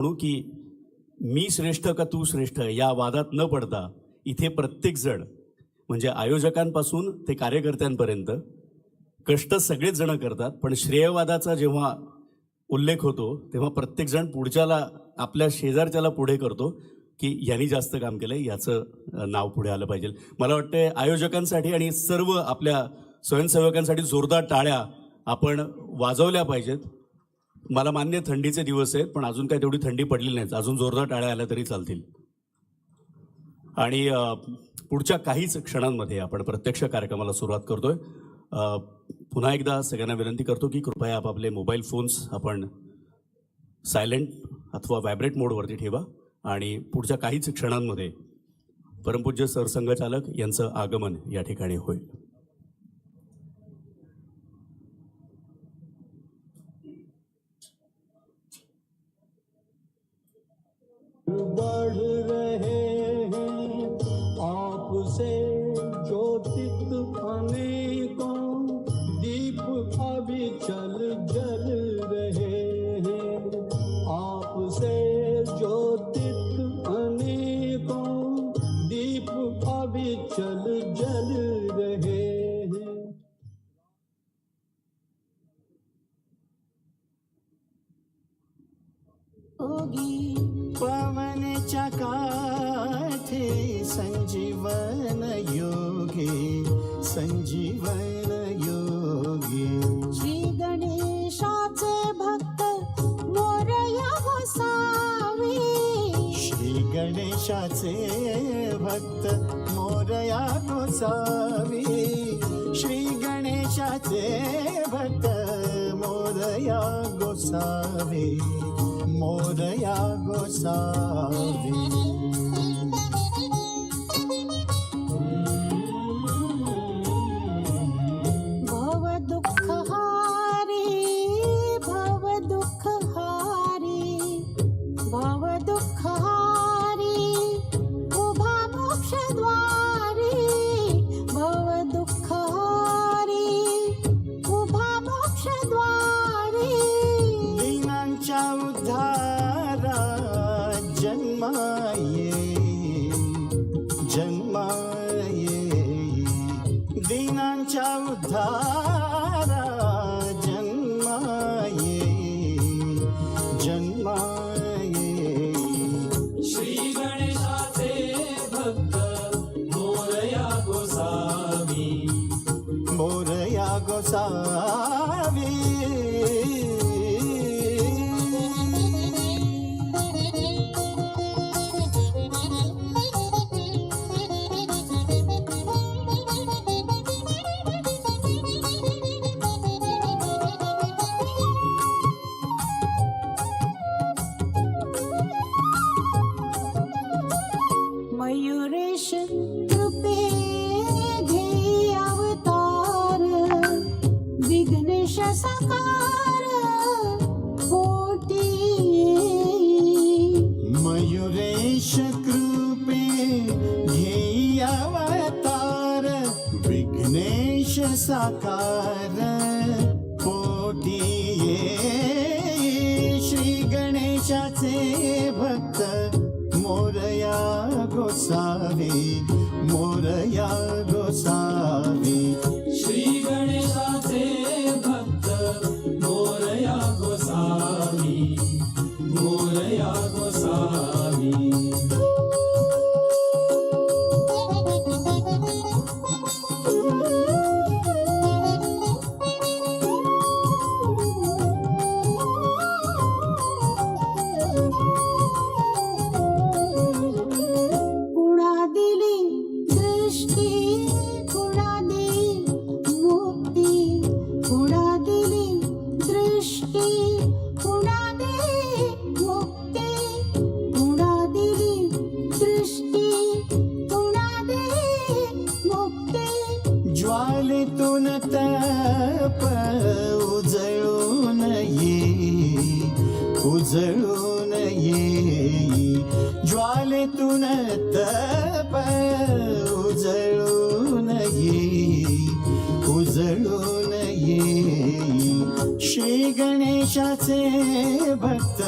म्हणू की मी श्रेष्ठ का तू श्रेष्ठ या वादात न पडता इथे प्रत्येकजण म्हणजे आयोजकांपासून ते कार्यकर्त्यांपर्यंत कष्ट सगळेच जण करतात पण श्रेयवादाचा जेव्हा उल्लेख होतो तेव्हा प्रत्येकजण पुढच्याला आपल्या शेजारच्याला पुढे करतो की यांनी जास्त काम केलं याचं नाव पुढे आलं पाहिजे. मला वाटतं आयोजकांसाठी आणि सर्व आपल्या स्वयंसेवकांसाठी जोरदार टाळ्या आपण वाजवल्या पाहिजेत. मला मान्य थंडीचे दिवस आहेत पण अजून काही तेवढी थंडी पडलेली नाहीत. अजून जोरदार टाळ्या आल्या तरी चालतील. आणि पुढच्या काहीच क्षणांमध्ये आपण प्रत्यक्ष कार्यक्रमाला सुरुवात करतोय. पुन्हा एकदा सगळ्यांना विनंती करतो की कृपया आपापले मोबाईल फोन्स आपण सायलेंट अथवा व्हायब्रेट मोडवरती ठेवा. आणि पुढच्या काहीच क्षणांमध्ये परमपूज्य सरसंघचालक यांचं आगमन या ठिकाणी होईल. बढ़ रहे हैं। आपसे ज्योतित अनेकों दीप अभी चल जल रहे हैं। आपसे ज्योतित अनेकों दीप अभी चल जल रहे हैं। योगी पवनच्या काठे संजीवन योगे संजीवन योगे. श्री गणेशाचे भक्त मोरया गोसावी श्री गणेशाचे भक्त मोरया गोसावी श्री गणेशाचे भक्त मोरया गोसावी मोरया गोसावी दीनांच्या उद्धारा जन्माये जन्माये. श्री गणेशाचे भक्त मोरया गोसावी. मोरया गोसावी. साकार पोटी श्री गणेशाचे भक्त मोरया गोसावी मोरया गोसावी. श्री ज्वालीतून तप उजळून ये उजळून ये. ज्वालेतून तप उजळून ये उजळून ये. श्री श्री गणेशाचे भक्त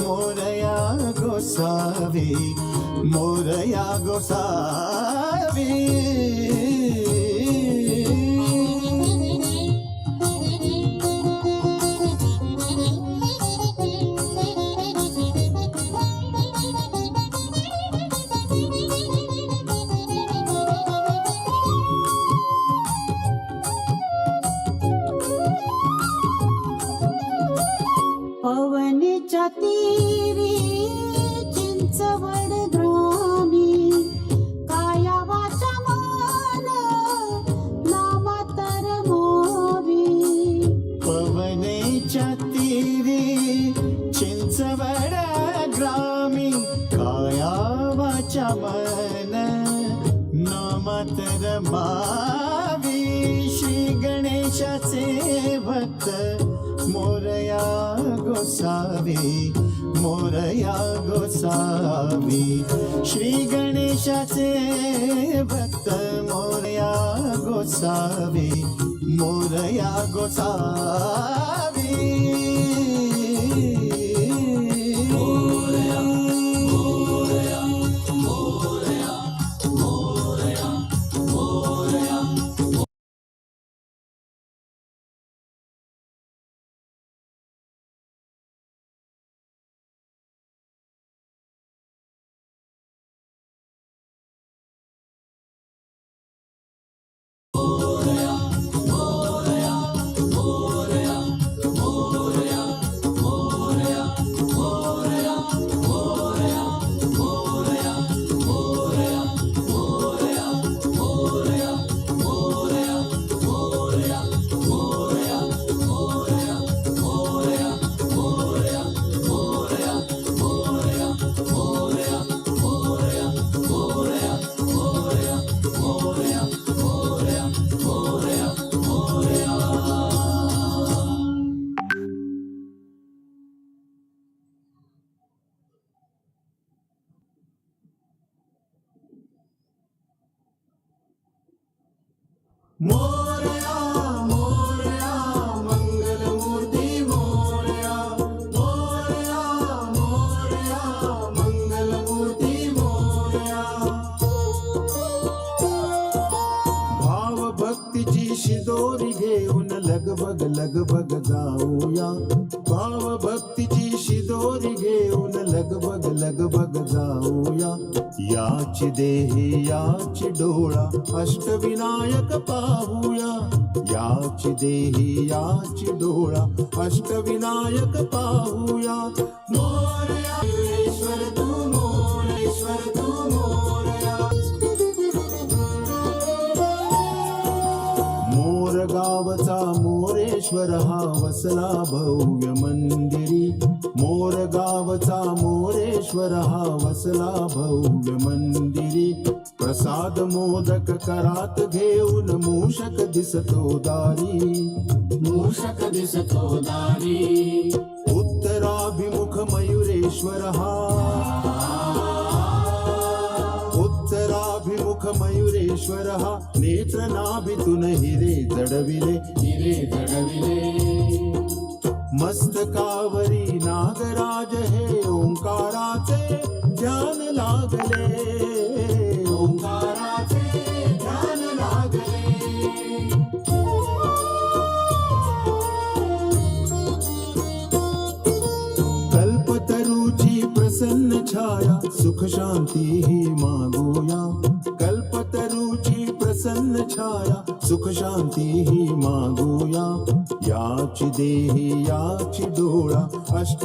मोरया गोसावी मोरया गोसावी. पवनीच्या तीरी चिंचवड ग्रामी काया वाचा नामा नामातर मोवी पवनेच्या तीरी चिंचवड ग्रामी. काया वाचा मन नामातर मावी. श्री गणेशाचे भक्त गोसावी मोरया गोसावी. श्री गणेशाचे भक्त मोरया गोसावी मोरया गोसावी. मोरया घेऊन लगबग लगबग जाऊया. भाव भक्तीची शिदोरी घेऊन लगबग लगबग जाऊया. याच देही याच डोळा अष्टविनायक पाहूया. याच देही याच डोळा अष्टविनायक पाहूया. मोरया तू मोरेश्वर हा वसला भव्य मंदिरी. मोर गावचा मोरेश्वर हा वसला भव्य मंदिरी. प्रसाद मोदक करात घेऊन मूषक दिसतो दारी. मूषक दिसतो दारी. उत्तराभिमुख मयुरेश्वर हा. ईश्वर हा नेत्र नाभितून हिरे जडविले हिरे जडविले मस्तकावरी नागराज हे ओंकाराचे ध्यान लागले ओंकाराचे ध्यान लागले कल्पतरुची प्रसन्न छाया सुख शांती ही मागूया कल्पतरुची प्रसन्न छाया सुख शांती ही मागूया. याची देही याची डोळा अष्ट